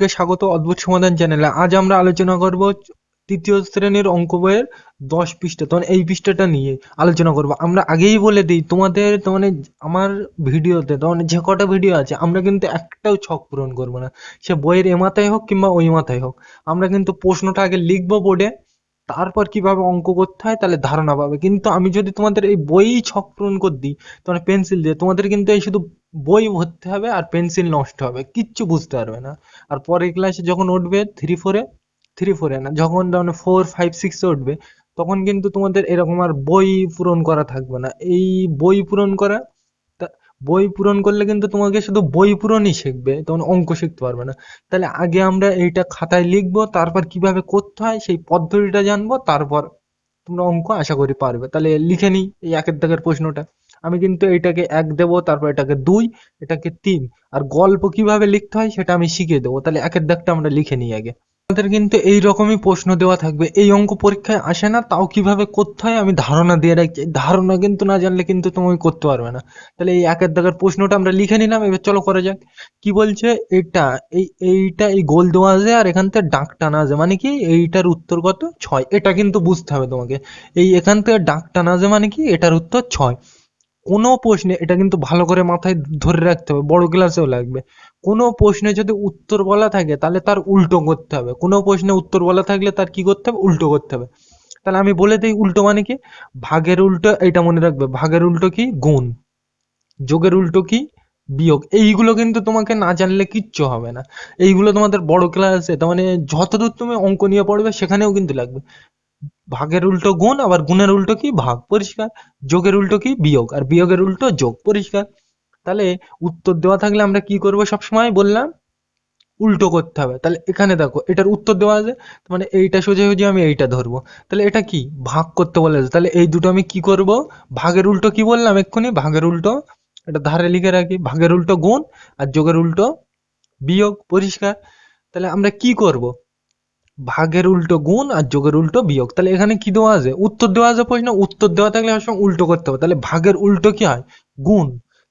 সবাইকে স্বাগত অদ্ভুত সমাধান চ্যানেলে। আজ আমরা আলোচনা করব তৃতীয় শ্রেণির অঙ্ক বইয়ের দশ পৃষ্ঠা, তখন এই পৃষ্ঠাটা নিয়ে আলোচনা করব। আমরা আগেই বলে দিই, তোমাদের মানে আমার ভিডিওতে, তখন যে কটা ভিডিও আছে, আমরা কিন্তু একটাও ছক পূরণ করব না। সে বইয়ের এ মাথায় হোক কিংবা ওই মাথায় হোক, আমরা কিন্তু প্রশ্নটা আগে লিখব বোর্ডে, তারপর কীভাবে অঙ্ক করতে হয়, তাহলে ধারণা পাবে। কিন্তু আমি যদি তোমাদের এই বই ছক পূরণ করে দিই তোমার পেন্সিল দিয়ে তোমাদের কিন্তু এই শুধু বই ভরতে হবে আর পেন্সিল নষ্ট হবে, কিচ্ছু বুঝতে পারবে না। আর পরের ক্লাসে যখন উঠবে থ্রি ফোরে থ্রি ফোরে না, যখন মানে ফোর ফাইভ সিক্সে উঠবে, তখন কিন্তু তোমাদের এরকম আর বই পূরণ করা থাকবে না। এই বই পূরণ করা বই পূরণ করলে কিন্তু তোমাকে শুধু বই পূরণই শিখবে, তখন অঙ্ক শিখতে পারবে না। তাহলে আগে আমরা এইটা খাতায় লিখব, তারপর কীভাবে করতে হয় সেই পদ্ধতিটা জানব, তারপর তোমরা অঙ্ক আশা করি পারবে। তাহলে লিখে নিই এই একের দাগের প্রশ্নটা। আমি কিন্তু এটাকে এক দেবো, তারপর এটাকে দুই, এটাকে তিন। আর গল্প কীভাবে লিখতে হয় সেটা আমি শিখিয়ে দেবো। তাহলে একের দাগটা আমরা লিখে নিই আগে। আমাদের কিন্তু এই রকমই প্রশ্ন দেওয়া থাকবে। এই অঙ্ক পরীক্ষায় আসে না, তাও কীভাবে করতে হয় আমি ধারণা দিয়ে রাখছি ধারণা কিন্তু না জানলে কিন্তু তুমি করতে পারবে না। তাহলে এই একের দাগের প্রশ্নটা আমরা লিখে নিলাম, এবার চলো করা যাক। কি বলছে? এটা এই, এইটা এই গোল দেওয়া আছে আর এখান থেকে ডাক টানা আছে। মানে কি? এইটার উত্তর কত? ছয়। এটা কিন্তু বুঝতে হবে তোমাকে। এই এখান থেকে ডাক টানা আছে মানে কি? এটার উত্তর ছয়। কোনো প্রশ্নে এটা কিন্তু ভালো করে মাথায় ধরে রাখতে হবে, বড় ক্লাসেও লাগবে। কোনো প্রশ্নে যদি উত্তর বলা থাকে, তাহলে তার উল্টো করতে হবে। কোনো প্রশ্নে উত্তর বলা থাকলে তার কি করতে হবে? উল্টো করতে হবে। তাহলে আমি বলে দিই উল্টো মানে কি? ভাগের উল্টো এটা মনে রাখবে। ভাগের উল্টো কি? গুণ। যোগের উল্টো কি? বিয়োগ। এইগুলো কিন্তু তোমাকে না জানলে কিচ্ছু হবে না। এইগুলো তোমাদের বড় ক্লাসে তার মানে যতদূর তুমি অঙ্ক নিয়ে পড়বে, সেখানেও কিন্তু লাগবে। ভাগের উল্টো গুণ, আবার গুণের উল্টো কি? ভাগ, পরিষ্কার। যোগের উল্টো কি? বিয়োগ। আর বিয়োগের উল্টো যোগ, পরিষ্কার। তাহলে উত্তর দেওয়া থাকলে আমরা কি করব সবসময়? বললাম, উল্টো করতে হবে। তাহলে এখানে দেখো, এটার উত্তর দেওয়া আছে মানে এইটা সোজাসুজি আমি এইটা ধরবো। তাহলে এটা কি? ভাগ করতে বলেছে তাহলে এই দুটো আমি কি করব? ভাগের উল্টো কি বললাম? এক্ষুনি ভাগের উল্টো, এটা ধারে লিখে রাখি, ভাগের উল্টো গুণ আর যোগের উল্টো বিয়োগ, পরিষ্কার। তাহলে আমরা কি করব? ভাগের উল্টো গুণ আর যোগের উল্টো বিয়োগ। তাহলে এখানে কি দেওয়া আছে? উত্তর দেওয়া আছে প্রশ্ন। উত্তর দেওয়া থাকলে সব উল্টো করতে হবে। তাহলে ভাগের উল্টো কি হয়? গুণ।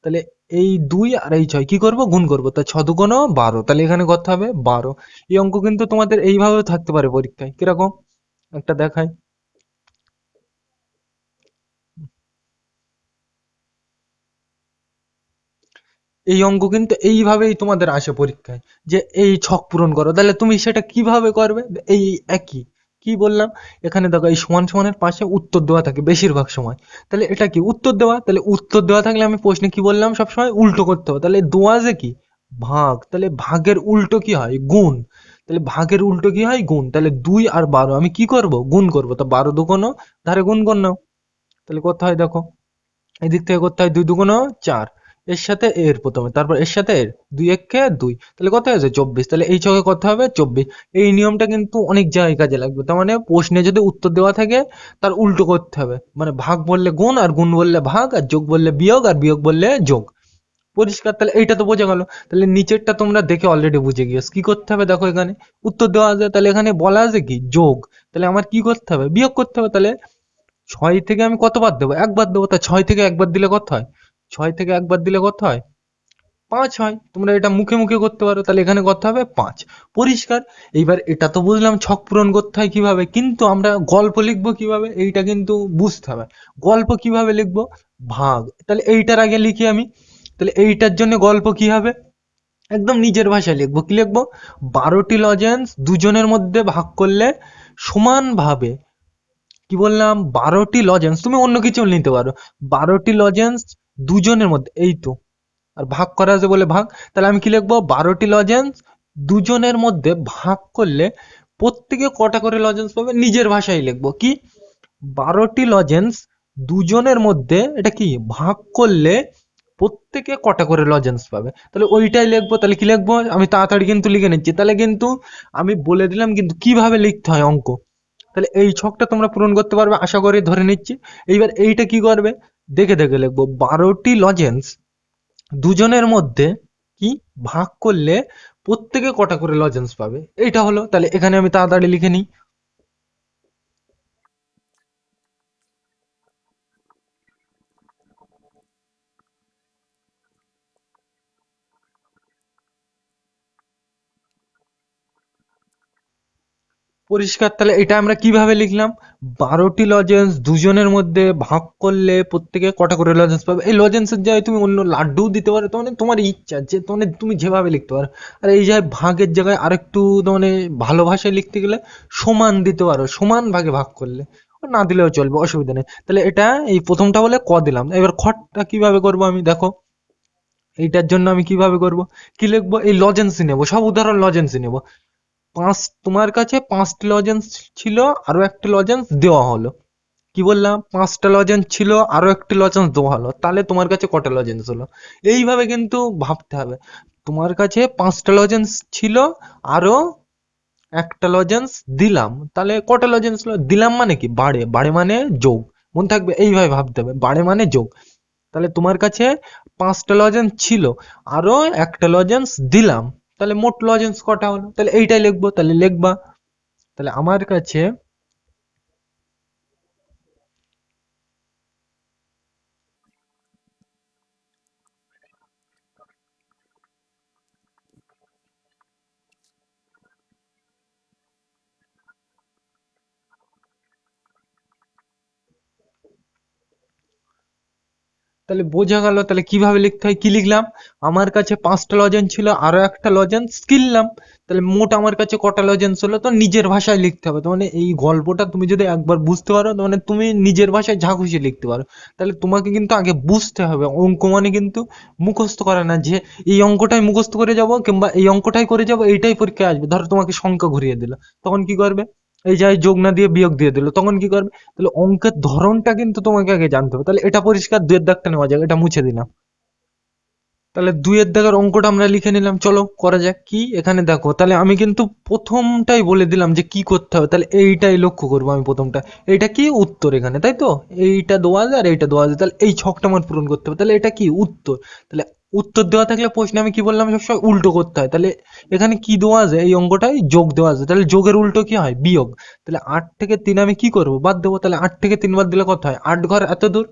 তাহলে এই দুই আর এই ছয় কি করব? গুণ করব। তা ছ দুগুণ বারো। তাহলে এখানে করতে হবে বারো। এই অঙ্ক কিন্তু তোমাদের এইভাবেও থাকতে পারে পরীক্ষায়। কীরকম? একটা দেখাই। এই অঙ্ক কিন্তু এইভাবেই তোমাদের আসে পরীক্ষায়, যে এই ছক পূরণ করো। তাহলে তুমি সেটা কীভাবে করবে? এই একই। কি বললাম? এখানে দেখো, এই সমান সমানের পাশে উত্তর দেওয়া থাকে বেশিরভাগ সময়। তাহলে এটা কি? উত্তর দেওয়া? তাহলে উত্তর দেওয়া থাকলে আমি প্রশ্নে কি বললাম? সবসময় উল্টো করতে হবে। তাহলে দোয়া যে কি? ভাগ। তাহলে ভাগের উল্টো কি হয়? গুণ। তাহলে ভাগের উল্টো কি হয়? গুণ। তাহলে দুই আর বারো। আমি কি করব? গুণ করব। তো বারো দুগুণো ধারে গুণ কর নাও তাহলে করতে হয় দেখো। এদিক থেকে করতে হয় দুই দুগুণ চার। এর সাথে এর প্রথমে, তারপর এর সাথে এর, দুই একে দুই। তাহলে কত হয়েছে? চব্বিশ। তাহলে এই ছকে কত হবে? চব্বিশ। এই নিয়মটা কিন্তু অনেক জায়গায় কাজে লাগবে। তার মানে প্রশ্নে যদি উত্তর দেওয়া থাকে, তার উল্টো করতে হবে। মানে ভাগ বললে গুণ আর গুণ বললে ভাগ, আর যোগ বললে বিয়োগ, আর বিয়োগ বললে যোগ। পরিষ্কার? তাহলে এইটা তো বোঝা গেল। তাহলে নিচেরটা তোমরা দেখে অলরেডি বুঝে গিয়েছো। কি করতে হবে? দেখো এখানে। উত্তর দেওয়া আছে। তাহলে এখানে বলা আছে কি? যোগ। তাহলে আমার কি করতে হবে? বিয়োগ করতে হবে। তাহলে ছয় থেকে আমি কতবার দেবো? একবার দেবো। তা ছয় থেকে একবার দিলে কত হয়? ছয় থেকে একবার দিলে কত হয়? পাঁচ হয়। তোমরা এটা মুখে মুখে করতে পারো, তাহলে এখানে করতে হবে? পাঁচ। পরিষ্কার। এইবার এটা তো বুঝলাম, ছক পূরণ করতে হয় কীভাবে? কিন্তু আমরা গল্প লিখব কীভাবে? এইটা কিন্তু বুঝতে হবে। গল্প কীভাবে লিখব? ভাগ। তাহলে এইটার আগে লিখি আমি। তাহলে এইটার জন্য গল্প কি হবে? একদম নিজের ভাষায় লিখব। কি লিখব? বারোটি লজেন্স দুজনের মধ্যে ভাগ করলে সমানভাবে, কি বললাম? বারোটি লজেন্স তুমি অন্য কিছু নিতে পারো। বারোটি লজেন্স দুজনের মধ্যে, এই তো। আর ভাগ করা আছে বলে ভাগ, তাহলে আমি কি লিখব? বারোটি লজেন্স দুজনের মধ্যে ভাগ করলে প্রত্যেকে কটা করে লজেন্স পাবে? নিজের ভাষায় লিখব। কি? বারোটি লজেন্স দুজনের মধ্যে, এটা কি? ভাগ করলে প্রত্যেকে কটা করে লজেন্স পাবে? তাহলে ওইটাই লিখব। তাহলে কি লিখব? আমি তাড়াতাড়ি কিন্তু লিখে নিচ্ছি। তাহলে কিন্তু আমি বলে দিলাম কিন্তু কীভাবে লিখতে হয় অঙ্ক? তাহলে এই ছকটা তোমরা পূরণ করতে পারবে, আশা করি ধরে নিচ্ছি। এইবার এইটা কি করবে? দেখে দেখে লিখব, বারোটি লজেন্স দুজনের মধ্যে কি ভাগ করলে প্রত্যেকে কটা করে লজেন্স পাবে? এইটা হলো, তাহলে এখানে আমি তাড়াতাড়ি লিখে নিই। পরিষ্কার, তাহলে এটা আমরা কীভাবে লিখলাম? বারোটি লজেন্স দুজনের মধ্যে ভাগ করলে প্রত্যেকে কটা করে লজেন্স পাবে? এই লজেন্সের জায়গায় তুমি অন্য লাড্ডু দিতে পারো মানে তোমার ইচ্ছা, যে মানে তুমি যেভাবে লিখতে পারো। আর এই জায়গায় ভাগের জায়গায় আরেকটু মানে ভালো ভাষায় লিখতে গেলে সমান দিতে পারো, সমান ভাগে ভাগ করলে। না দিলেও চলবে, অসুবিধা নেই। তাহলে এটা এই প্রথমটা বলে ক দিলাম? এবার খটটা কীভাবে করব আমি? দেখো, এইটার জন্য আমি কীভাবে করব? কি লিখব? এই লজেন্সই নেব, সব উদাহরণ লজেন্সই নেব। পাঁচ, তোমার কাছে পাঁচটি লজেন্স ছিল আরও একটা লজেন্স দেওয়া হলো। কি বললাম? পাঁচটা লজেন্স ছিল আরও একটি লজেন্স দেওয়া হলো। তাহলে তোমার কাছে কটা লজেন্স হলো? এইভাবে কিন্তু ভাবতে হবে। তোমার কাছে পাঁচটা লজেন্স ছিল আরও একটা লজেন্স দিলাম। তাহলে কটা লজেন্স হলো? দিলাম মানে কি? বাড়ে। বাড়ে মানে যোগ। মনে থাকবে এইভাবে ভাবতে হবে। বাড়ে মানে যোগ। তাহলে তোমার কাছে পাঁচটা লজেন্স ছিল আরও একটা লজেন্স দিলাম। তাহলে মোট লজেন্স কটা হলো? তাহলে এইটাই লিখব তাহলে লিখবা। তাহলে আমার কাছে তাহলে বোঝা গেল, তাহলে কীভাবে লিখতে হয়, কি লিখলাম? আমার কাছে পাঁচটা লজেন্স ছিল, আরও একটা লজেন্স কিনলাম তাহলে মোট আমার কাছে কটা লজেন্স হলো? তো নিজের ভাষায় লিখতে হবে। তো মানে এই গল্পটা তুমি যদি একবার বুঝতে পারো তো মানে তুমি নিজের ভাষায় যা খুশি লিখতে পারো। তাহলে তোমাকে কিন্তু আগে বুঝতে হবে। অঙ্ক মানে কিন্তু মুখস্থ করে না যে এই অঙ্কটাই মুখস্থ করে যাব কিংবা এই অঙ্কটাই করে যাব, এইটাই পরীক্ষায় আসবে। ধরো তোমাকে সংখ্যা ঘুরিয়ে দিল। তখন কি করবে? এই যে যোগ না দিয়ে বিয়োগ দিয়ে দিল, তখন কি করবে? তাহলে অঙ্কের ধরনটা কিন্তু তোমাকে আগে জানতে হবে। তাহলে এটা পরিষ্কার দুয়ের দাগটা নেওয়া যাক, এটা মুছে দিলাম। তাহলে দুয়ের দাগের অঙ্কটা আমরা লিখে নিলাম। চলো, করা যাক কি? এখানে দেখো, তাহলে আমি কিন্তু প্রথমটাই বলে দিলাম যে কি করতে হবে। তাহলে এইটাই লক্ষ্য করব আমি প্রথমটা। এইটা কি? উত্তর এখানে, তাই তো? এইটা দেওয়া যায় আর এইটা দেওয়া যায়। তাহলে এই ছকটা আমার পূরণ করতে হবে। তাহলে এটা কি? উত্তর। তাহলে উত্তর দেওয়া থাকলে প্রশ্নে আমি কি বললাম, সবসময় উল্টো করতে হয়। তাহলে এখানে কি দেওয়া আছে এই অঙ্কটাই যোগ দেওয়া আছে তাহলে যোগের উল্টো কি হয়? বিয়োগ। তাহলে আট থেকে তিন আমি কি করব? বাদ দেবো। তাহলে আট থেকে তিন বাদ দিলে কত হয়? আট ঘর এত দূর?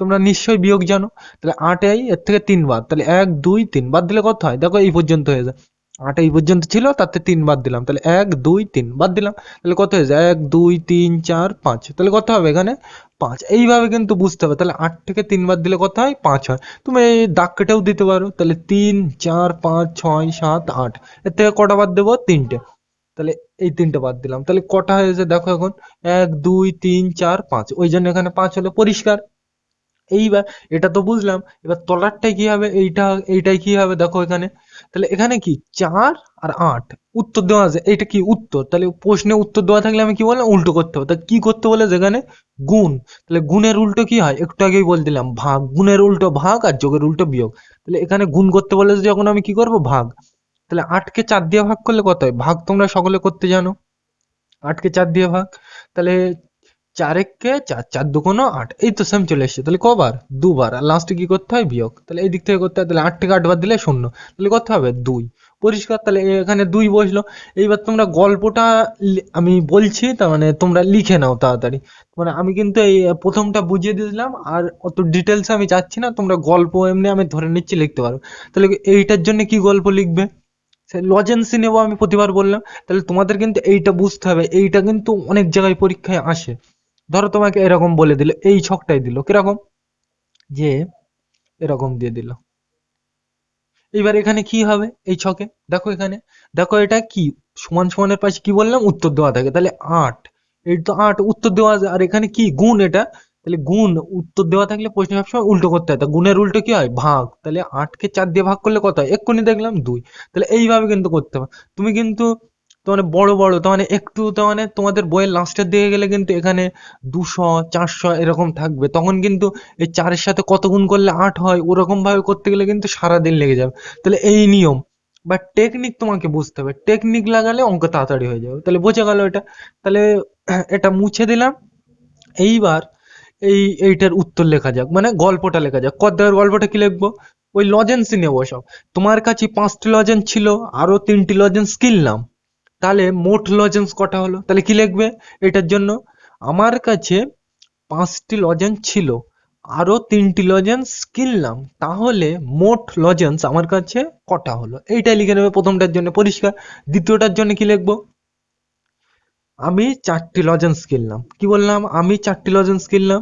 তোমরা নিশ্চয়ই বিয়োগ জানো। তাহলে আট এর থেকে তিন বাদ। তাহলে এক, দুই, তিন বাদ দিলে কত হয়? দেখো এই পর্যন্ত হয়ে যায়। আট এই পর্যন্ত ছিল, তাতে তিন বাদ দিলাম। তাহলে এক, দুই, তিন বাদ দিলাম। তাহলে কত হয়ে যায়? এক, দুই, তিন, চার, পাঁচ। তাহলে কত হবে এখানে? পাঁচ। এইভাবে কিন্তু বুঝতে হবে। তাহলে আট থেকে তিন বাদ দিলে কত হয়? পাঁচ হয়। তুমি এই দাগ কেটেও দিতে পারো। তাহলে তিন, চার, পাঁচ, ছয়, সাত, আট। এর থেকে কটা বাদ দেবো? তিনটে। তাহলে এই তিনটে বাদ দিলাম। তাহলে কটা হয়েছে দেখো এখন। এক, দুই, তিন, চার, পাঁচ। ওই জন্য এখানে পাঁচ হলো পরিষ্কার। এইবার, এটা তো বুঝলাম। এবার তলারটাই কি হবে? এইটা, এইটাই কি হবে? দেখো এখানে। তাহলে এখানে কি চার আর আট? উত্তর দেওয়া আছে। এটা কি উত্তর? তাহলে প্রশ্নে উত্তর দেওয়া থাকলে আমি কি বললাম? উল্টো করতে হবে। তা কি করতে বলে যেখানে? গুণ। তাহলে গুণের উল্টো কি হয়? একটু আগেই বলে দিলাম, ভাগ। গুণের উল্টো ভাগ আর যোগের উল্টো বিয়োগ। তাহলে এখানে গুণ করতে বলে যখন আমি কি করব? ভাগ। তাহলে আটকে চার দিয়ে ভাগ করলে কত হয়? ভাগ তোমরা সকলে করতে জানো। আটকে চার দিয়ে ভাগ। তাহলে চার এককে চার চার দুগুণ আট, এই তো সেম চলে এসছে। তাহলে কবার? দুবার। আর লাস্টে কি করতে হয়? বিয়োগ। তাহলে এই দিক থেকে করতে হয়, তাহলে আট থেকে আট বার দিলে শূন্য। তাহলে করতে হবে দুই। পরিষ্কার, তাহলে এখানে দুই বসল। এইবার তোমরা গল্পটা আমি বলছি, তার মানে তোমরা লিখে নাও তাড়াতাড়ি। মানে আমি কিন্তু এই প্রথমটা বুঝিয়ে দিলাম, আর অত ডিটেলস আমি যাচ্ছি না, তোমরা গল্প এমনি আমি ধরে নিচ্ছি, লিখতে পারো। তাহলে এইটার জন্য কি গল্প লিখবে? সে লজেন্সি নেব আমি প্রতিবার বললাম। তাহলে তোমাদের কিন্তু এইটা বুঝতে হবে। এইটা কিন্তু অনেক জায়গায় পরীক্ষায় আসে। ধরো তোমাকে এরকম বলে দিল, এই ছকটাই দিল, কীরকম? যে এরকম দিয়ে দিল। এবার এখানে কি হবে? এই ছকে? দেখো এখানে। দেখো এটা কি? সমান সমানের পাশে কি বললাম? উত্তর দেওয়া থাকে। তাহলে আট। এই তো আট, উত্তর দেওয়া আর এখানে কি? গুণ এটা। তাহলে গুণ, উত্তর দেওয়া থাকলে প্রশ্ন সবসময় উল্টো করতে হয়। তা গুণের উল্টো কি হয়? ভাগ। তাহলে আটকে চার দিয়ে ভাগ করলে কত হয়? এক্ষুনি দেখলাম দুই। তাহলে এইভাবে কিন্তু করতে হবে। তুমি কিন্তু তো মানে বড় বড়, তো মানে একটু তো মানে তোমাদের বইয়ের লাস্টের দিকে গেলে কিন্তু এখানে দুশো, চারশো এরকম থাকবে। তখন কিন্তু এই চারের সাথে কত গুণ করলে আট হয়, ওরকম ভাবে করতে গেলে কিন্তু সারাদিন লেগে যাবে। তাহলে এই নিয়ম। বা টেকনিক তোমাকে বুঝতে হবে। টেকনিক লাগালে অঙ্ক তাড়াতাড়ি হয়ে যাবে। তাহলে বোঝা গেল এটা। তাহলে এটা মুছে দিলাম। এইবার এই, এইটার উত্তর লেখা যাক। মানে গল্পটা লেখা যাক। কদ্দার গল্পটা কি লিখব? ওই লজেন্সই নেব সব। তোমার কাছে পাঁচটি লজেন্স ছিল, আরও তিনটি লজেন্স কিনলাম। তাহলে মোট লজেন্স কটা হলো? তাহলে কি লিখবে? এটার জন্য আমার কাছে পাঁচটি লজেন্স ছিল আরও তিনটি লজেন্স কিনলাম, তাহলে মোট লজেন্স আমার কাছে কটা হলো? এইটাই লিখে নেবে প্রথমটার জন্য পরিষ্কার, দ্বিতীয়টার জন্য কি লিখব? আমি চারটি লজেন্স কিনলাম। কি বললাম? আমি চারটি লজেন্স কিনলাম।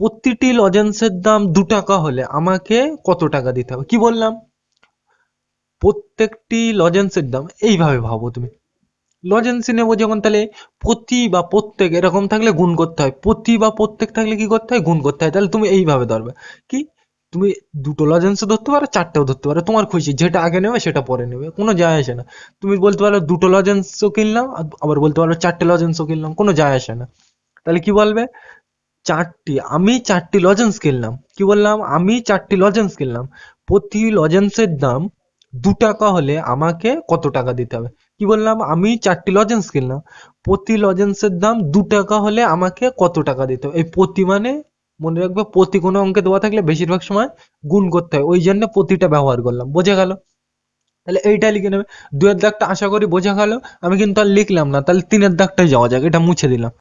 প্রতিটি লজেন্সের দাম দু টাকা হলে আমাকে কত টাকা দিতে হবে? কি বললাম? প্রত্যেকটি লজেন্সের দাম এইভাবে ভাবো তুমি। লজেন্সি নেব যখন তাহলে প্রতি বা প্রত্যেক এরকম থাকলে গুণ করতে হয়। প্রতি বা প্রত্যেক থাকলে কি করতে হয়? গুণ করতে হয়। তাহলে তুমি এইভাবে ধরবে। কি? তুমি দুটো লজেন্সও ধরতে পারো, চারটেও ধরতে পারো। তোমার খুশি, যেটা আগে নেবে সেটা পরে নেবে। কোনো যায় আসে না। তুমি বলতে পারো দুটো লজেন্সও কিনলাম আবার বলতে পারো চারটে লজেন্সও কিনলাম। কোনো যায় আসে না। তাহলে কি বলবে? চারটি, আমি চারটি লজেন্স কিনলাম। কি বললাম? আমি চারটি লজেন্স কিনলাম। প্রতি লজেন্সের দাম দু টাকা হলে আমাকে কত টাকা দিতে হবে? কি বললাম? আমি চারটি লজেন্স কিনলাম। প্রতি লজেন্সের দাম দু টাকা হলে আমাকে কত টাকা দিতে হবে? এই প্রতি মানে মনে রাখবে, প্রতি কোনো অঙ্কে দেওয়া থাকলে বেশিরভাগ সময় গুণ করতে হয়। ওই জন্য প্রতিটা ব্যবহার করলাম। বোঝা গেল? তাহলে এইটা লিখে নেবে। দুয়ের দাগটা আশা করি বোঝা গেল। আমি কিন্তু আর লিখলাম না। তাহলে তিনের দাগটাই যাওয়া যাক। এটা মুছে দিলাম।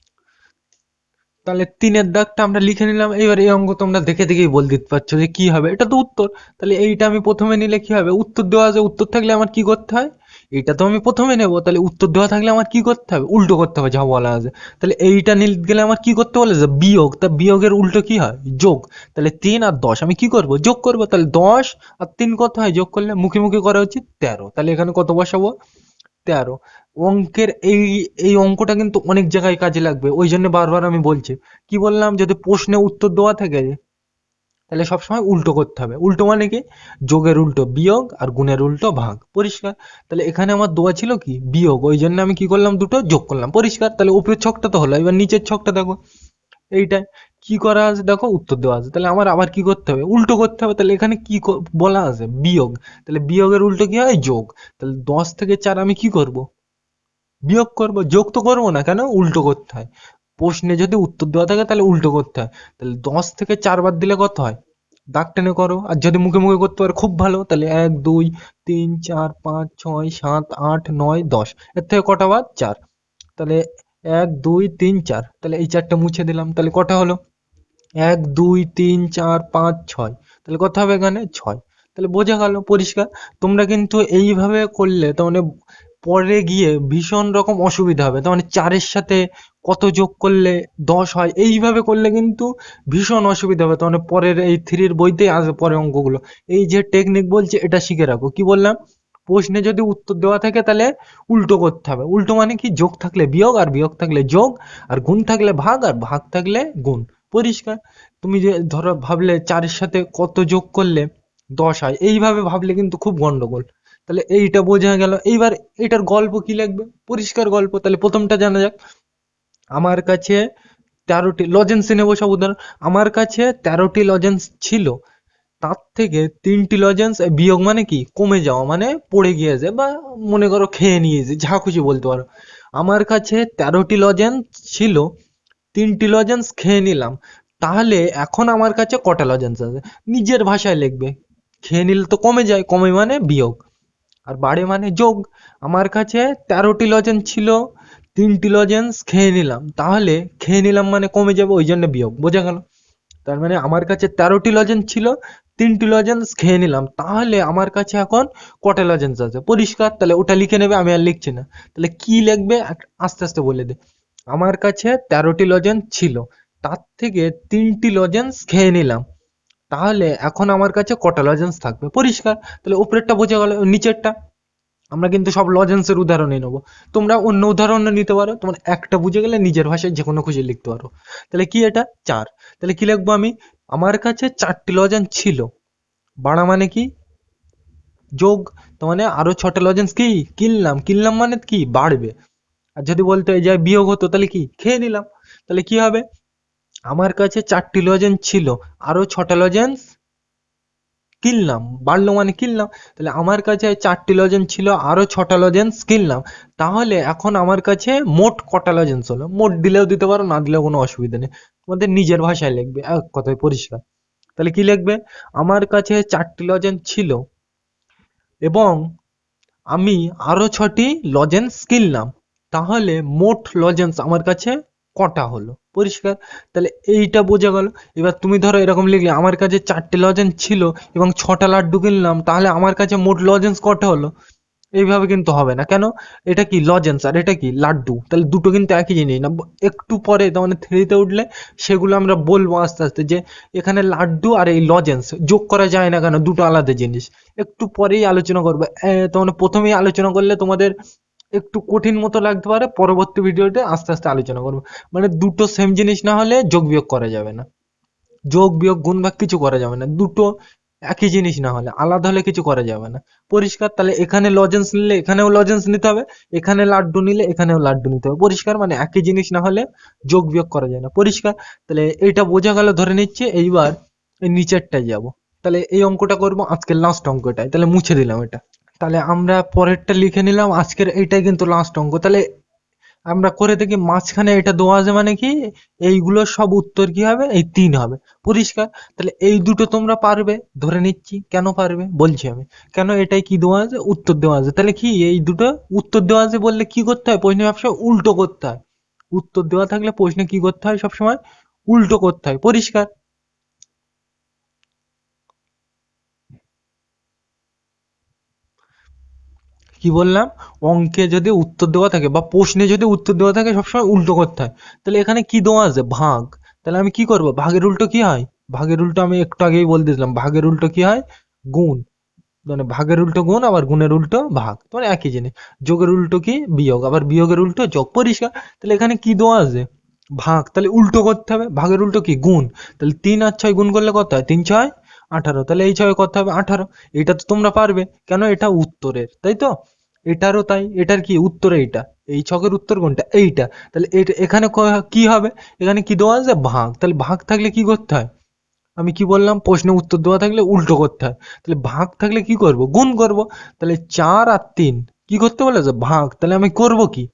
তাহলে তিনের দাগটা আমরা লিখে নিলাম। এবার এই অঙ্ক তোমরা দেখে দেখেই বল দিতে পারছ যে কি হবে। এটা তো উত্তর। তাহলে এইটা আমি প্রথমে নিলে কি হবে? উত্তর দেওয়া আছে। উত্তর থাকলে আমার কি করতে হয়? এটা তো আমি প্রথমে নেব। তাহলে উত্তর দেওয়া থাকলে আমার কি করতে হবে? উল্টো করতে হবে, যা বলা আছে। তাহলে এইটা নিতে গেলে আমার কি করতে বলে? যে বিয়োগ। তা বিয়োগের উল্টো কি হয়? যোগ। তাহলে তিন আর দশ, আমি কি করব? যোগ করব। তাহলে দশ আর তিন কত হয়? যোগ করলে মুখে মুখে করা উচিত তেরো। তাহলে এখানে কত বসাবো? তেরো। অঙ্কের এই এই অঙ্কটা কিন্তু অনেক জায়গায় কাজে লাগবে। ওই জন্য বারবার আমি বলছি। কি বললাম? যদি প্রশ্নে উত্তর দেওয়া থাকে তাহলে সবসময় উল্টো করতে হবে। উল্টো মানে কি? যোগের উল্টো বিয়োগ আর গুণের উল্টো ভাগ। পরিষ্কার? তাহলে এখানে আমার দোয়া ছিল কি? বিয়োগ। ওই জন্য আমি কি করলাম? দুটো যোগ করলাম। পরিষ্কার? তাহলে উপরের ছকটা তো হলো। এবার নিচের ছকটা দেখো। এইটাই। কি করা আছে? দেখো, উত্তর দেওয়া আছে। তাহলে আমার আবার কি করতে হবে? উল্টো করতে হবে। তাহলে এখানে কি বলা আছে? বিয়োগ। তাহলে বিয়োগের উল্টো কি হয়? যোগ। তাহলে দশ থেকে চার আমি কি করব? বিয়োগ করব? যোগ তো করব না। কেন? উল্টো করতে হয়। প্রশ্নে যদি উত্তর দেওয়া থাকে, তাহলে উল্টো করতে হয়। তাহলে দশ থেকে চার বার দিলে কত হয়? দাগ টেনে করো। আর যদি মুখে মুখে করতে পারো, খুব ভালো। তাহলে এক, দুই, তিন, চার, পাঁচ, ছয়, সাত, আট, নয়, দশ। এর থেকে কটা বাদ? চার। তাহলে এক, দুই, তিন, চার। তাহলে এই চারটা মুছে দিলাম। তাহলে কটা হলো? এক, দুই, তিন, চার, পাঁচ, ছয়। তাহলে কত হবে এখানে? ছয়। তাহলে বোঝা গেল, পরিষ্কার। তোমরা কিন্তু এইভাবে করলে তার মানে পরে গিয়ে ভীষণ রকম অসুবিধা হবে। তার মানে চারের সাথে কত যোগ করলে দশ হয়? এইভাবে করলে কিন্তু ভীষণ অসুবিধা হবে। মানে পরের এই থ্রির বইতেই আসবে পরের অঙ্কগুলো। এই যে টেকনিক বলছে, এটা শিখে রাখো। কি বললাম? প্রশ্নে যদি উত্তর দেওয়া থাকে তাহলে উল্টো করতে হবে। উল্টো মানে কি? যোগ থাকলে বিয়োগ আর বিয়োগ থাকলে যোগ, আর গুণ থাকলে ভাগ, আর ভাগ থাকলে গুণ। পরিষ্কার? তুমি যে ধরো ভাবলে চারের সাথে কত যোগ করলে দশ হয়, এইভাবে ভাবলে কিন্তু খুব গন্ডগোল। তাহলে এইটা বোঝা গেল। এইবার এটার গল্প কি লাগবে পরিষ্কার গল্প। তাহলে প্রথমটা জানা যাক। আমার কাছে তেরোটি লজেন্স নেব সব উদাহরণ। আমার কাছে তেরোটি লজেন্স ছিল। তার থেকে তিনটি লজেন্স বিয়োগ মানে কি? কমে যাওয়া মানে পড়ে গিয়েছে বা মনে করো খেয়ে নিয়েছে, যা খুশি বলতে পারো। আমার কাছে তেরোটি লজেন্স ছিল, তিনটি লজেন্স খেয়ে নিলাম। তাহলে এখন আমার কাছে কটা লজেন্স আছে? নিজের ভাষায় লিখবে। খেয়ে নিলে তো কমে যায়, কমে মানে বিয়োগ। আর বাড়ে মানে যোগ। আমার কাছে তেরোটি লজেন্স ছিল তিনটি লজেন্স খেয়ে নিলাম। তাহলে খেয়ে নিলাম মানে কমে যাবে, ওই জন্য বিয়োগ, বোঝা গেল? তার মানে আমার কাছে তেরোটি লজেন্স ছিল, তিনটি লজেন্স খেয়ে নিলাম। তাহলে আমার কাছে এখন কটা লজেন্স আছে? পরিষ্কার? তাহলে ওটা লিখে নেবে, আমি আর লিখছি না। তাহলে কি লিখবে? আস্তে আস্তে বলে দে। আমার কাছে তেরোটি লজেন্স ছিল, তার থেকে তিনটি লজেন্স খেয়ে নিলাম। তাহলে এখন আমার কাছে কটা লজেন্স থাকবে? পরিষ্কার? তাহলে উপরেরটা বোঝা গেল, নিচেরটা? আমরা কিন্তু সব লজেন্সের উদাহরণই নেব। তোমরা অন্য উদাহরণ নিতে পারো, তোমার একটা বুঝে গেলে নিজের ভাষায় যে কোনো খুশি লিখতে পারো। তাহলে কি এটা? চার। তাহলে কি লিখব আমি? আমার কাছে চারটি লজেন্স ছিল। বাড়া মানে কি? যোগ তো মানে আরও ছটা লজেন্স কি? কিনলাম। কিনলাম মানে কি? বাড়বে। আর যদি বলতে যে বিয়োগ হতো, তাহলে কি? খেয়ে নিলাম। তাহলে কি হবে? আমার কাছে চারটি লজেন্স ছিল। আরও ছটা লজেন্স কিনলাম, বাড়লো মানে কিনলাম। তাহলে আমার কাছে চারটি লজেন্স ছিল, আরও ছটা লজেন্স কিনলাম। তাহলে এখন আমার কাছে মোট কটা লজেন্স হলো? মোট দিলেও দিতে পারো, না দিলেও কোনো অসুবিধা নেই। তোমাদের নিজের ভাষায় লিখবে, এক কথায় পরিষ্কার। তাহলে কি লিখবে? আমার কাছে চারটি লজেন্স ছিল এবং আমি আরও ছটি লজেন্স কিনলাম। তাহলে মোট লজেন্স আমার কাছে কটা হলো? পরিষ্কার? তাহলে এইটা বোঝা গেল। এবার তুমি ধরো এরকম লিখলে, আমার কাছে চারটে লজেন্স ছিল এবং ছটা লাড্ডু কিনলাম, তাহলে আমার কাছে মোট লজেন্স কটা হলো? এইভাবে কিন্তু হবে না। কেন? এটা কি লজেন্স আর এটা কি লাড্ডু? তাহলে দুটো কিন্তু একই জিনিস না। একটু পরে তার মানে থ্রিতে উঠলে সেগুলো আমরা বলব আস্তে আস্তে যে এখানে লাড্ডু আর এই লজেন্স যোগ করা যায় না কেন? দুটো আলাদা জিনিস। একটু পরেই আলোচনা করব। তার মানে প্রথমেই আলোচনা করলে তোমাদের একটু কঠিন মতো লাগতে পারে, পরবর্তী ভিডিওতে আস্তে আস্তে আলোচনা করব। মানে দুটো সেম জিনিস না হলে যোগ বিয়োগ করা যাবে না। যোগ বিয়োগ, গুণ ভাগ কিছু করা যাবে না। দুটো একই জিনিস না হলে, আলাদা হলে কিছু করা যাবে না। পরিষ্কার, তাহলে এখানে লজেন্স নিলে এখানেও লজেন্স নিতে হবে, এখানে লাড্ডু নিলে এখানেও লাড্ডু নিতে হবে। পরিষ্কার মানে একই জিনিস না হলে যোগ বিয়োগ করা যায় না। পরিষ্কার, তাহলে এটা বোঝা গেল, ধরে নিচ্ছে এইবার এই নিচেরটায় যাব। তাহলে এই অঙ্কটা করব, আজকের লাস্ট অঙ্কটাই তাহলে মুছে দিলাম এটা। তাহলে আমরা পরেরটা লিখে নিলাম, আজকের এইটাই কিন্তু লাস্ট অঙ্ক। তাহলে আমরা করে দেখি মাঝখানে এটা দেওয়া আছে মানে কি, এইগুলো সব উত্তর কি হবে? এই তিন হবে। পরিষ্কার? তাহলে এই দুটো তোমরা পারবে, ধরে নিচ্ছি। কেন পারবে? বলছি আমি। কেন এটাই কি দেওয়া আছে? উত্তর দেওয়া আছে। তাহলে কি, এই দুটো উত্তর দেওয়া আছে বললে কি করতে হয়? প্রশ্নে সবসময় উল্টো করতে হয়। উত্তর দেওয়া থাকলে প্রশ্নে কি করতে হয় সবসময়? উল্টো করতে হয়। পরিষ্কার? কি বললাম? অঙ্কে যদি উত্তর দেওয়া থাকে বা প্রশ্নে যদি উত্তর দেওয়া থাকে সবসময় উল্টো করতে হয়। তাহলে এখানে কি দেওয়া আছে? ভাগ। তাহলে আমি কি করব? ভাগের উল্টো কি হয়? ভাগের উল্টো আমি একটু আগেই বলে দিয়েছিলাম। ভাগের উল্টো কি হয়? গুণ। মানে ভাগের উল্টো গুণ, আবার গুণের উল্টো ভাগ। মানে একই জিনিস। যোগের উল্টো কি? বিয়োগ। আবার বিয়োগের উল্টো যোগ পরিষ্কার। তাহলে এখানে কি দেওয়া আছে? ভাগ। তাহলে উল্টো করতে হবে। ভাগের উল্টো কি? গুণ। তাহলে তিন আর ছয় গুণ করলে কত হয়? তিন ছয় আঠারো। তাহলে এই ছয় করতে হবে? আঠারো। এটা তো তোমরা পারবে। কেন? এটা উত্তরের, তাই তো? এটারও তাই। এটার কি? উত্তর এইটা। এই ছকের উত্তর কোনটা? এইটা। তাহলে এটা, এখানে ক- হবে? এখানে কি দেওয়া আছে? ভাগ। তাহলে ভাগ থাকলে কি করতে হয়? আমি কি বললাম? প্রশ্নে উত্তর দেওয়া থাকলে উল্টো করতে হয়। তাহলে ভাগ থাকলে কি করব? গুণ করব। তাহলে চার আর তিন। কি করতে বলেছে? ভাগ। তাহলে আমি করব কি?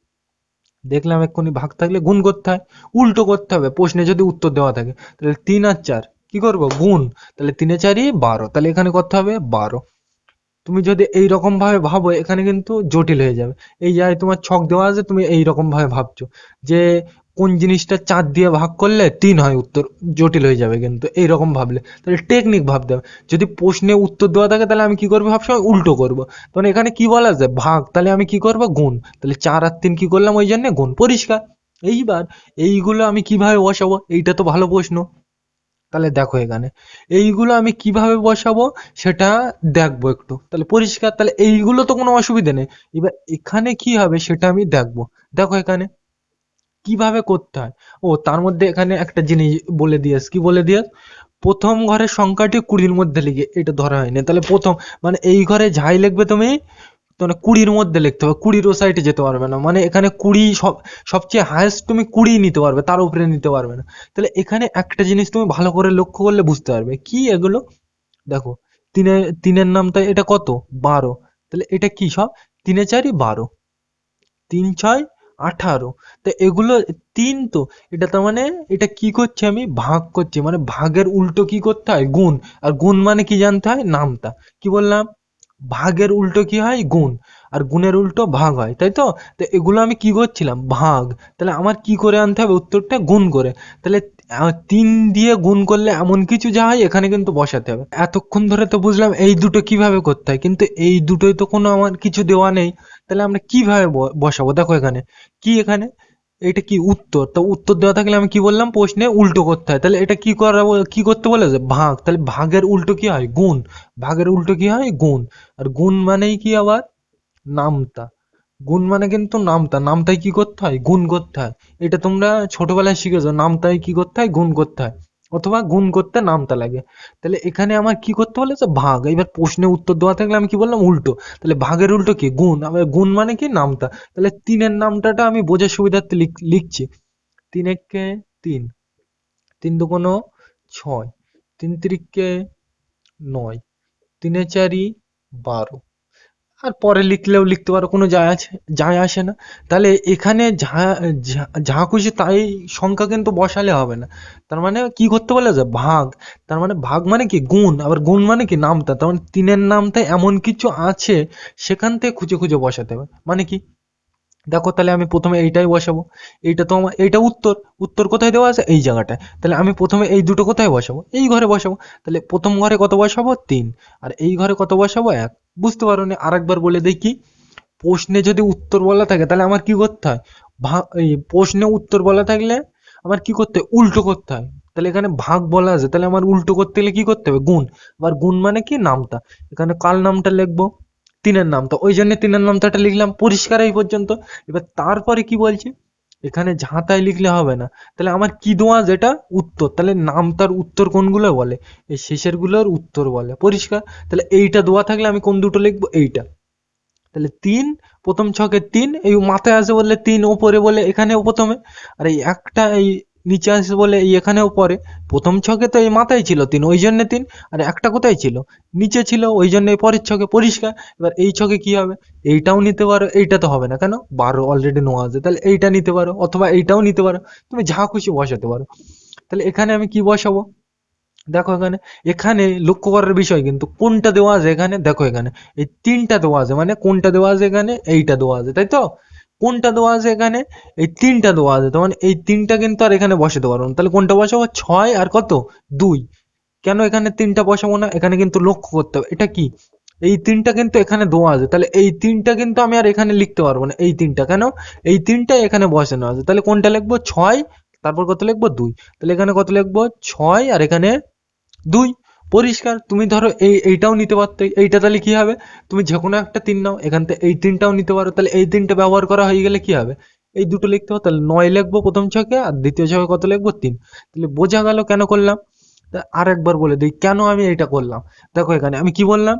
দেখলাম এক্ষুনি ভাগ থাকলে গুণ করতে হয়। উল্টো করতে হবে। প্রশ্নে যদি উত্তর দেওয়া থাকে। তাহলে তিন আর চার। কি করব? গুণ। তাহলে তিনে চারই বারো। তাহলে এখানে করতে হবে? বারো। তুমি যদি এই রকম ভাবে ভাবো এখানে কিন্তু জটিল হয়ে যাবে। এই জায়গায় তোমার ছক দেওয়া আছে, তুমি এই রকম ভাবে ভাবছ যে, কোন জিনিসটা চার দিয়ে ভাগ করলে তিন হয়, উত্তর জটিল হয়ে যাবে কিন্তু। এই রকম ভাবলে। তাহলে টেকনিক ভাবতে হবে। যদি প্রশ্নে উত্তর দেওয়া থাকে, তাহলে আমি কি করব? সবসময় উল্টো করব। তখন এখানে কি বলা আছে? ভাগ। তাহলে আমি কি করব? গুণ। তাহলে চার আর তিন কি করলাম? ওই জন্য গুণ। পরিষ্কার। এইবার এইগুলো আমি কীভাবে বসাবো? এইটা তো ভালো প্রশ্ন। তাহলে দেখো এখানে। এইগুলো আমি কীভাবে বসাবো সেটা দেখব একটু। তাহলে পরিষ্কার, তাহলে এইগুলো তো কোনো অসুবিধা নেই। এবার এখানে কি হবে সেটা আমি দেখব। দেখো এখানে কীভাবে করতে হয়। ও, তার মধ্যে এখানে একটা জিনিস বলে দিয়েস কি বলে দিয়েস প্রথম ঘরের সংখ্যাটি কুড়ির মধ্যে লিখে, এটা ধরা হয়নি। তাহলে প্রথম মানে এই ঘরে যাই লিখবে তুমি? মানে কুড়ির মধ্যে লিখতে হবে কুড়ির ও সাইডে যেতে পারবে না। মানে এখানে কুড়ি সব, সবচেয়ে হায়েস্ট তুমি কুড়ি নিতে পারবে, তার উপরে নিতে পারবে না। তাহলে এখানে একটা জিনিস তুমি ভালো করে লক্ষ্য করলে বুঝতে পারবে। কি এগুলো? দেখো, তিনে, তিনের নামটা এটা কত? বারো। তাহলে এটা কি সব? তিনে চারই বারো। তিন ছয় আঠারো। তো এগুলো তিন তো, এটা তার মানে এটা কি করছি আমি? ভাগ করছি। মানে ভাগের উল্টো কি করতে হয়? গুণ। আর গুণ মানে কি জানতে হয়? নামতা। কি বললাম? ভাগের উল্টো কি হয়? গুণ। আর গুণের উল্টো ভাগ হয়, তাই তো? তো এগুলো আমি কি করছিলাম? ভাগ। তাহলে আমার কি করে আনতে হবে? উত্তরটা গুণ করে। তাহলে তিন দিয়ে গুণ করলে এমন কিছু যা হয়, এখানে কিন্তু বসাতে হবে। এতক্ষণ ধরে তো বুঝলাম এই দুটো কীভাবে করতে হয়, কিন্তু এই দুটোই তো কোনো আমার কিছু দেওয়া নেই। তাহলে আমরা কীভাবে বসাবো? দেখো এখানে। কি এখানে? এটা কি উত্তর? তো উত্তর দেওয়া থাকলে আমি কি বললাম? প্রশ্নে উল্টো করতে হয়। তাহলে এটা কি করা কি করতে বলেছে ভাগ। তাহলে ভাগের উল্টো কি হয়? গুণ। ভাগের উল্টো কি হয়? গুণ। আর গুণ মানেই কি আবার? নামতা। গুণ মানে কিন্তু নামতা। নামতায় কি করতে হয়? গুণ করতে হয়। এটা তোমরা ছোটবেলায় শিখেছো। নামতায় কি করতে হয়? গুণ করতে হয়। অথবা গুণ করতে নামতা লাগে। তাহলে এখানে আমার কি করতে বলেছে ভাগ। এবার প্রশ্নে উত্তর দেওয়া থাকলে আমি কি বললাম? উল্টো। তাহলে ভাগের উল্টো কি? গুণ। আবার গুণ মানে কি? নামতা। তাহলে তিনের নামটাটা আমি বোঝার সুবিধার্থে লিখছি। তিন একে তিন। তিন দুগুণ ছয়। তিন তিরিকে নয়। তিনে চারি বারো। আর পরে লিখলেও লিখতে পারো, কোনো যায় আছে, যায় আসে না। তাহলে এখানে যা খুশি তাই সংখ্যা কিন্তু বসালে হবে না। তার মানে কি করতে বলে যে ভাগ, তার মানে ভাগ মানে কি? গুণ, আবার গুণ মানে কি? নামতা, তার মানে তিনের নামতে এমন কিছু আছে, সেখান থেকে খুঁজে খুঁজে বসাতে হবে। মানে কি? দেখো তাহলে আমি প্রথমে এইটাই বসাবো। এইটা তো আমার এইটা উত্তর। উত্তর কোথায় দেওয়া আছে? এই জায়গাটায়। তাহলে আমি প্রথমে এই দুটো কোথায় বসাবো? এই ঘরে বসাবো। তাহলে প্রথম ঘরে কত বসাবো? তিন। আর এই ঘরে কত বসাবো? এক। বুঝতে পারো নি আরেকবার বলে দেখি। প্রশ্নে যদি উত্তর বলা থাকে, তাহলে আমার কি করতে হয়? এই প্রশ্নে উত্তর বলা থাকলে আমার কি করতে হয়? উল্টো করতে হয়। তাহলে এখানে ভাগ বলা আছে। তাহলে আমার উল্টো করতে গেলে কি করতে হবে? গুণ। আবার গুণ মানে কি? নামটা এখানে কাল নামটা লিখব? তিনের নামটা ওই জন্য তিনের নামটাটা লিখলাম পরিষ্কার এই পর্যন্ত। এবার তারপরে কি বলছে? এখানে ঝাঁতায় লিখলে হবে না। তাহলে আমার কি দেওয়া যেটা? উত্তর। তাহলে নামটার উত্তর কোনগুলো বলে? এই শেষেরগুলোর উত্তর বলে। পরিষ্কার? তাহলে এইটা দোয়া থাকলে আমি কোন দুটো লিখব? এইটা। তাহলে তিন, প্রথম ছকে তিন, এই মাথায় আসে বললে তিন, ওপরে বলে এখানেও প্রথমে। আর এই একটা এই নিচে আসে বলে এখানেও পরে প্রথম ছকে তো এই মাথায় ছিল তিন, ওই জন্য তিন, আর একটা কোথায় ছিল? নিচে ছিল, ওই জন্য পরের ছকে পরিষ্কার। এবার এই ছকে কি হবে? এইটাও নিতে পারো, এইটা তো হবে না কেন? বারো অলরেডি নেওয়া আছে। তাহলে এইটা নিতে পারো, অথবা এইটাও নিতে পারো। তুমি যা খুশি বসাতে পারো। তাহলে এখানে আমি কি বসাবো? দেখো এখানে এখানে লক্ষ্য করার বিষয় কিন্তু কোনটা দেওয়া আছে এখানে? দেখো এখানে, এই তিনটা দেওয়া আছে। মানে কোনটা দেওয়া আছে এখানে? এইটা দেওয়া আছে, তাই তো? কোনটা দেওয়া আছে এখানে? এই তিনটা দেওয়া আছে, তার মানে এই তিনটা কিন্তু আর এখানে বসাতে পারব না। তাহলে কোনটা বসাবো? ছয় আর কত? দুই। কেন এখানে তিনটা বসাবো না? এখানে কিন্তু লক্ষ্য করতে হবে। এটা কি? এই তিনটা কিন্তু এখানে দেওয়া আছে। তাহলে এই তিনটা কিন্তু আমি আর এখানে লিখতে পারব না। এই তিনটা কেন? এই তিনটা এখানে বসানো আছে। তাহলে কোনটা লিখব? ছয়, তারপর কত লিখব? দুই। তাহলে এখানে কত লিখব? ছয় আর এখানে দুই। পরিষ্কার, তুমি ধরো এই, এইটাও নিতে পারতে এইটা তাহলে কি হবে? তুমি যে কোনো একটা তিন নাও, এখান থেকে এই তিনটাও নিতে পারো, তাহলে এই তিনটা ব্যবহার করা হয়ে গেলে কি হবে? এই দুটো লিখতে হবে, তাহলে নয় লিখব প্রথম ছকে আর দ্বিতীয় ছকে কত লিখব? তিন। তাহলে বোঝা গেল কেন করলাম? আর একবার বলে দিই, কেন আমি এটা করলাম? দেখো এখানে আমি কি বললাম?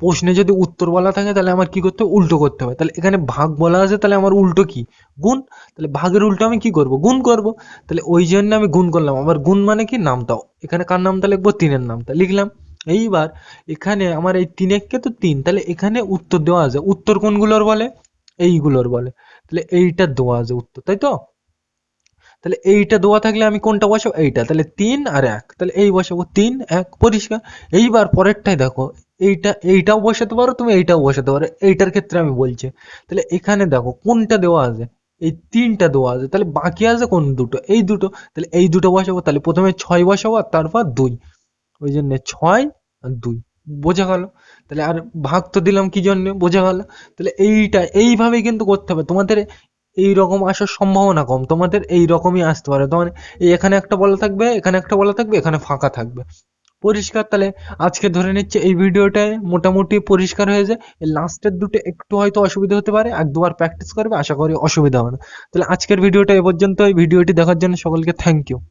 প্রশ্নে যদি উত্তর বলা থাকে, তাহলে আমার কি করতে হবে? উল্টো করতে হবে। তাহলে এখানে ভাগ বলা আছে, তাহলে আমার উল্টো কি? গুণ। তাহলে ভাগের উল্টো আমি কি করব? গুণ করব। তাহলে ওই জন্য আমি গুণ করলাম। আবার গুণ মানে কি? নামটাও। এখানে কার নামটা লিখব? তিনের নামটা। লিখলাম। এইবার এখানে আমার এই তিনেককে তো তিন। তাহলে এখানে উত্তর দেওয়া আছে। উত্তর কোনগুলোর বলে? এইগুলোর বলে। তাহলে এইটা দেওয়া আছে উত্তর, তাই তো? তাহলে এইটা দেওয়া থাকলে আমি কোনটা বসাবো? এইটা। তাহলে তিন আর এক। তাহলে এই বসাবো। তিন, এক, পরিষ্কার। এইবার পরেরটাই দেখো। এইটা, এইটাও বসাতে পারো, তুমি এইটাও বসাতে পারো। এইটার ক্ষেত্রে আমি বলছি, তাহলে এখানে দেখো কোনটা দেওয়া আছে? এই তিনটা দেওয়া আছে, তাহলে বাকি আছে কোন দুটো? এই দুটো, তাহলে এই দুটো বসাবো, তাহলে প্রথমে ছয় বসাবো আর তারপর দুই। ওই জন্য ছয় আর দুই, বোঝা গেল? তাহলে আর ভাগ তো দিলাম কি জন্য? বোঝা গেল? তাহলে এইটা, এইভাবেই কিন্তু করতে হবে। তোমাদের এই রকম আসার সম্ভাবনা কম, তোমাদের এই রকমই আসতে পারে। তোমার এখানে একটা বলা থাকবে, এখানে একটা বলা থাকবে, এখানে ফাঁকা থাকবে। পরিষ্কার। তাহলে আজকে ধরে নিচ্ছে এই ভিডিওটায় মোটামুটি পরিষ্কার হয়ে যায়। লাস্টের দুটো একটু হয়তো অসুবিধা হতে পারে এক দুবার প্র্যাকটিস করবে, আশা করি অসুবিধা হবে না। তাহলে আজকের ভিডিওটা এ পর্যন্ত ভিডিওটি দেখার জন্য সকলকে থ্যাংক ইউ